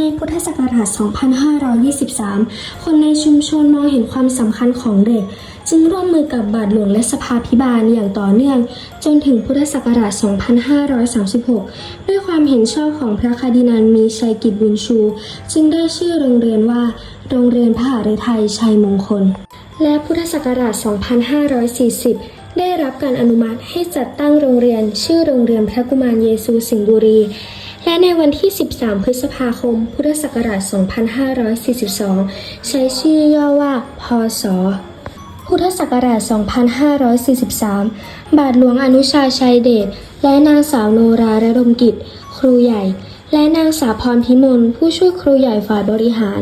ในพุทธศักราช 2523 คนในชุมชนมองเห็นความสำคัญของเด็ก จึงร่วมมือกับบาทหลวงและสภาพิบาลอย่างต่อเนื่อง จนถึงพุทธศักราช 2536 ด้วยความเห็นชอบของพระคดินันมีชัยกิจบุญชู จึงได้ชื่อโรงเรียนว่า โรงเรียนพระหฤทัยชัยมงคล และพุทธศักราช 2540ได้รับการอนุมัติให้จัดตั้งโรงเรียน ชื่อโรงเรียนพระกุมารเยซูสิงห์บุรี และในวันที่ 13 พฤษภาคม พุทธศักราช 2542 ใช้ชื่อย่อว่า พศ พุทธศักราช 2543 บาทหลวงอนุชาชัยเดช และนางสาวโนราระดมกิจ ครูใหญ่ และนางสาวพรพิมลผู้ช่วยครูใหญ่ฝ่ายบริหาร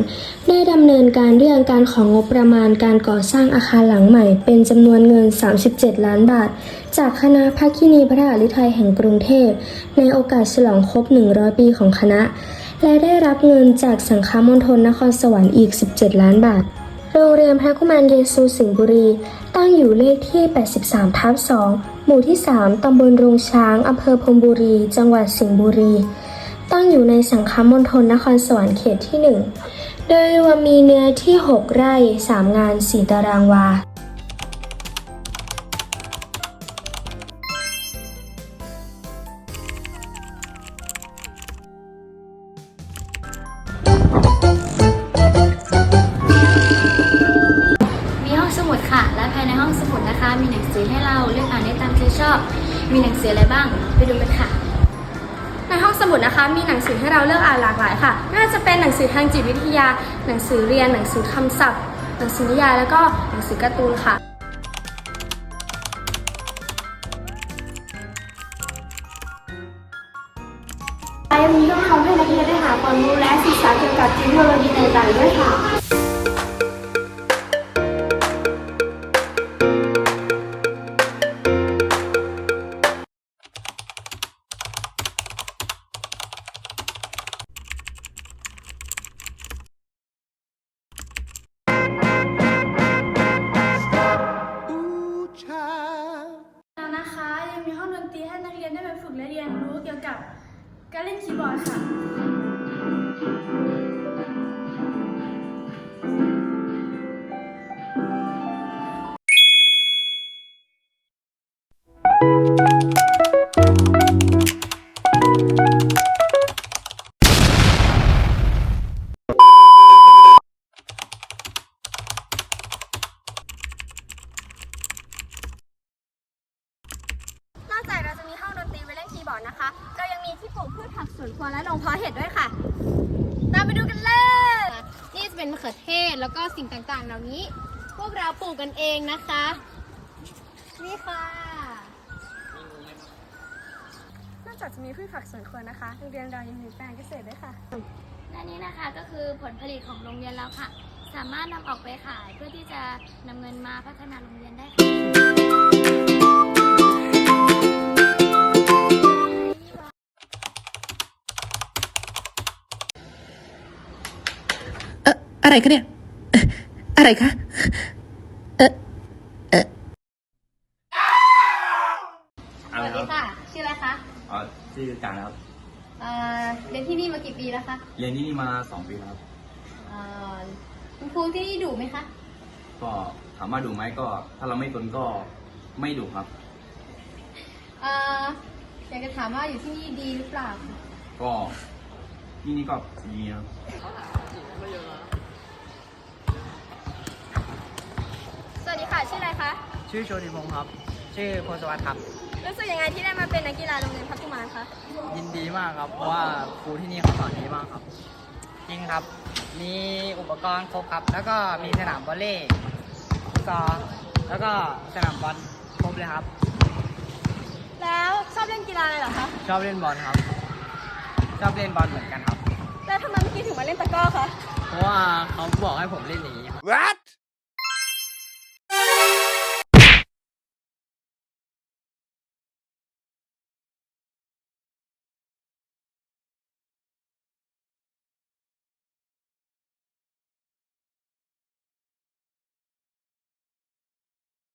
ได้ดำเนินการเรื่องการของงบประมาณการก่อสร้างอาคารหลังใหม่ เป็นจำนวนเงิน 37 ล้านบาท จากคณะภาคินีพระหฤทัยแห่งกรุงเทพ ในโอกาสฉลองครบ 100 ปีของคณะ และได้รับเงินจากสังฆมณฑลนครสวรรค์อีก 17 ล้านบาทโรงเรียนพระกุมารเยซูสิงห์บุรี ตั้งอยู่เลขที่ 83 ทับ 2 หมู่ที่ 3 ตำบลรุงช้าง อำเภอพรมบุรี จังหวัดสิงห์บุรี ตั้งอยู่ในสังฆมณฑลนครสวรรค์เขตที่ 1 โดยรวมมีเนื้อที่ 6 ไร่ 3 งาน 4 ตารางวา มีห้องสมุดค่ะ และภายในห้องสมุดนะคะ มีหนังสือให้เราเลือกอ่านได้ตามใจชอบ มีหนังสืออะไรบ้าง ไปดูกันค่ะ ในห้องสมุดนะคะ มีหนังสือให้เราเลือกอ่านหลากหลายค่ะน่าจะเป็นหนังสือทางจิตวิทยา หนังสือเรียน หนังสือคำศัพท์ หนังสือนิยายแล้วก็หนังสือการ์ตูนค่ะไปมีก็ทำให้นักเรียนได้หาความรู้และศึกษาเกี่ยวกับเทคโนโลยีต่างๆด้วยค่ะ และเรียนรู้เกี่ยวกับการเล่นคีย์บอร์ดค่ะ ที่ปลูกพืชผักสวนครัวและโรงเพาะเห็ดด้วยค่ะ ตามไปดูกันเลย นี่จะเป็นมะเขือเทศแล้วก็สิ่งต่างๆ เหล่านี้ พวกเราปลูกกันเองนะคะ นี่ค่ะนอกจากจะมีพืชผักสวนครัวนะคะโรงเรียนเรายังมีแปลงเกษตรด้วยค่ะ และนี่นะคะก็คือผลผลิตของโรงเรียนเราค่ะ สามารถนำออกไปขายเพื่อที่จะนำเงินมาพัฒนาโรงเรียนได้ค่ะ อออะไรคะเนี่ยเอ่ออะไรคะ เออเออสวัสดีค่ะ ชื่ออะไรคะ อ๋อชื่อการครับเอ่อเรียนที่นี่มากี่ปีแล้วคะเรียนที่นี่มาสองปีแล้วครับเอ่อคุณครูที่นี่ดุไหมคะ ก็ถามว่าดูไหมก็ ถ้าเราไม่ตนก็ไม่ดูครับ เอ่ออยากจะถามว่าอยู่ที่นี่ดีหรือเปล่า ก็ที่นี่ก็ดีนะครับ ส วัสดีค่ะ ชื่ออะไรคะ ชื่อโชติพงศ์ครับ ชื่อพลสวัสดิ์ครับ รู้สึกยังไงที่ได้มาเป็นนักกีฬาโรงเรียนพักุมารคะ ยินดีมากครับ เพราะว่าครูที่นี่เขาสอนดีมากครับ จริงครับ มีอุปกรณ์ครบครับ แล้วก็มีสนามวอลเลย์ฟุตซอลแล้วก็สนามบอลครบเลยครับ แล้วชอบเล่นกีฬาอะไรเหรอคะ ชอบเล่นบอลครับ ชอบเล่นบอลเหมือนกันครับ แล้วทำไมเมื่อกี้ถึงมาเล่นตะกร้อคะ เพราะว่าเขาบอกให้ผมเล่นอย่างนี้ครับ What?